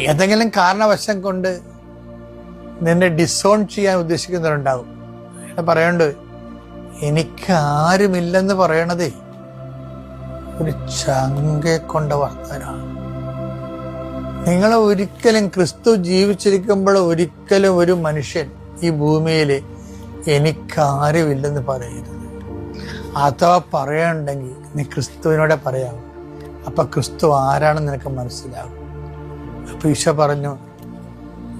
ഏതെങ്കിലും കാരണവശം കൊണ്ട് നിന്നെ ഡിസോൺ ചെയ്യാൻ ഉദ്ദേശിക്കുന്നവരുണ്ടാവും. അയാൾ പറയണ്ട് എനിക്ക് ആരുമില്ലെന്ന് പറയണതേ ഒരു ചങ്കെ കൊണ്ട വർത്തനാണ്. നിങ്ങൾ ഒരിക്കലും ക്രിസ്തു ജീവിച്ചിരിക്കുമ്പോൾ ഒരിക്കലും ഒരു മനുഷ്യൻ ഈ ഭൂമിയിൽ എനിക്കാരുമില്ലെന്ന് പറയരുത്. അഥവാ പറയണ്ടെങ്കിൽ നീ ക്രിസ്തുവിനോടെ പറയാം അപ്പൊ ക്രിസ്തു ആരാണെന്ന് നിനക്ക് മനസ്സിലാകും അപ്പൊ ഈശോ പറഞ്ഞു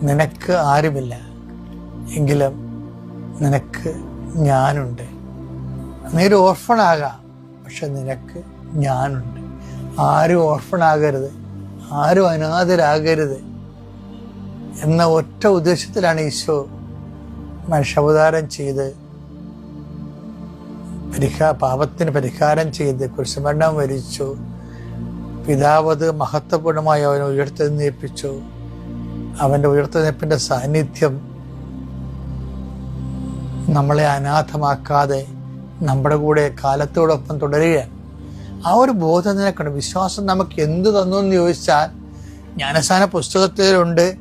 നിനക്ക് ആരുമില്ല എങ്കിലും നിനക്ക് ഞാനുണ്ട്. നീ ഒരു ഓർഫണാകാം പക്ഷെ നിനക്ക് ഞാനുണ്ട്. ആരും ഓർഫണാകരുത് ആരും അനാഥരാകരുത്. എന്ന ഒറ്റ ഉദ്ദേശത്തിലാണ് ഈശോ മനുഷ്യാവതാരം ചെയ്ത് പരിഹാ പാപത്തിന് പരിഹാരം ചെയ്ത് കുരിശുമരണം വരിച്ചു. പിതാവത് മഹത്വപൂർണമായി അവനെ ഉയർത്തെഴുന്നേൽപ്പിച്ചു അവന്റെ ഉയർത്തെഴുന്നേപ്പിന്റെ സാന്നിധ്യം നമ്മളെ അനാഥമാക്കാതെ നമ്മുടെ കൂടെ കാലത്തോടൊപ്പം തുടരുകയാണ്. ആ ഒരു ബോധം നിനക്കുണ്ട്. വിശ്വാസം നമുക്ക് എന്ത് തന്നു എന്ന് ചോദിച്ചാൽ ജ്ഞാനസ്ഥാന പുസ്തകത്തിലുണ്ട്.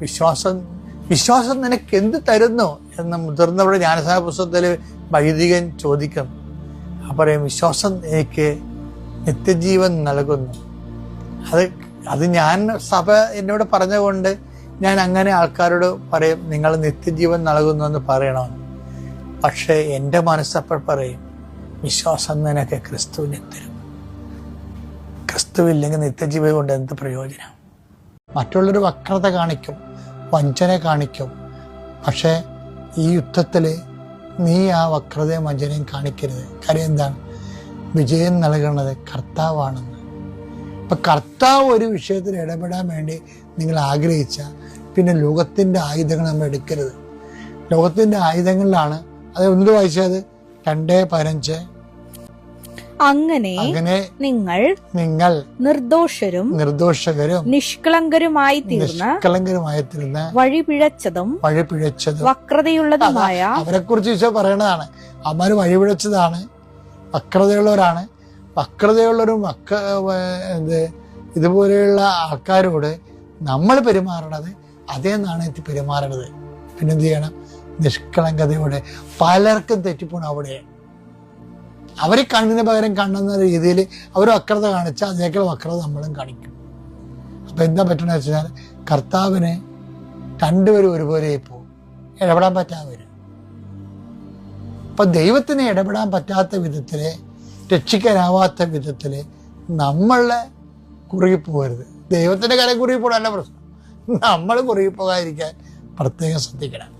വിശ്വാസം വിശ്വാസം നിനക്ക് എന്ത് തരുന്നു എന്ന് മുതിർന്നവരുടെ ജ്ഞാനസ്ഥാന പുസ്തകത്തിൽ വൈദികൻ ചോദിക്കും. അപ്പോൾ വിശ്വാസം എനിക്ക് നിത്യജീവൻ നൽകുന്നു. അത് അത് ഞാൻ സഭ എന്നോട് പറഞ്ഞുകൊണ്ട് ഞാൻ അങ്ങനെ ആൾക്കാരോട് പറയും നിങ്ങൾ നിത്യജീവൻ നൽകുന്നു എന്ന് പറയണമെന്ന് പക്ഷേ എന്റെ മനസ്സപ്പോൾ പറയും വിശ്വാസം നിനക്ക് ക്രിസ്തുവിനെ തരും. ക്രിസ്തുവില്ലെങ്കിൽ നിത്യജീവൻ കൊണ്ട് എന്ത് പ്രയോജനം? മറ്റുള്ളൊരു വക്രത കാണിക്കും വഞ്ചന കാണിക്കും. പക്ഷേ ഈ യുദ്ധത്തിൽ നീ ആ വക്രതയും വഞ്ചനയും കാണിക്കരുത്. കാര്യം എന്താണ്? വിജയം നൽകുന്നത് കർത്താവാണെന്ന്. ഇപ്പൊ കർത്താവ് ഒരു വിഷയത്തിൽ ഇടപെടാൻ വേണ്ടി നിങ്ങൾ ആഗ്രഹിച്ച പിന്നെ ലോകത്തിന്റെ ആയുധങ്ങൾ നമ്മൾ എടുക്കരുത്. ലോകത്തിന്റെ ആയുധങ്ങളിലാണ് അത് എന്ത് വായിച്ചത്? രണ്ട് പതിനഞ്ച്. അങ്ങനെ അങ്ങനെ നിങ്ങൾ നിങ്ങൾ നിർദോഷരും നിർദോഷകരും നിഷ്കളങ്കരുമായി തീർന്ന നിഷ്കളങ്കരുമായി പിഴച്ചതും വഴിപിഴച്ചതും വഴിപിഴച്ചതും. വക്രതയുള്ളതുമായ അവരെ കുറിച്ച് പറയണതാണ്. വഴി വഴിപിഴച്ചതാണ്. വക്രതയുള്ളവരാണ്. വക്രതയുള്ളവരും വക്ര എന്ത് ഇതുപോലെയുള്ള ആൾക്കാരോട് നമ്മൾ പെരുമാറണത് അതേ നാണയത്തിൽ പെരുമാറണത്. പിന്നെന്ത് ചെയ്യണം? നിഷ്കളങ്കതയോടെ പലർക്കും തെറ്റിപ്പോണം അവിടെ. അവർ കണ്ണിന് പകരം കണ്ണെന്ന രീതിയിൽ അവർ വക്രത കാണിച്ചാൽ അതേക്കാൾ വക്രത നമ്മളും കാണിക്കും. അപ്പം എന്താ പറ്റണമെന്ന് വെച്ചാൽ കർത്താവിന് രണ്ടുപേരും ഒരുപോലെ പോകും ഇടപെടാൻ പറ്റാതെ വരും അപ്പൊ ദൈവത്തിന് ഇടപെടാൻ പറ്റാത്ത വിധത്തിൽ രക്ഷിക്കാനാവാത്ത വിധത്തിൽ നമ്മളെ കുറുകി പോകരുത്. ദൈവത്തിന്റെ കാര്യം കുറുകിപ്പോകണല്ല പ്രശ്നം. നമ്മൾ കുറുകി പോകാതിരിക്കാൻ പ്രത്യേകം ശ്രദ്ധിക്കണം.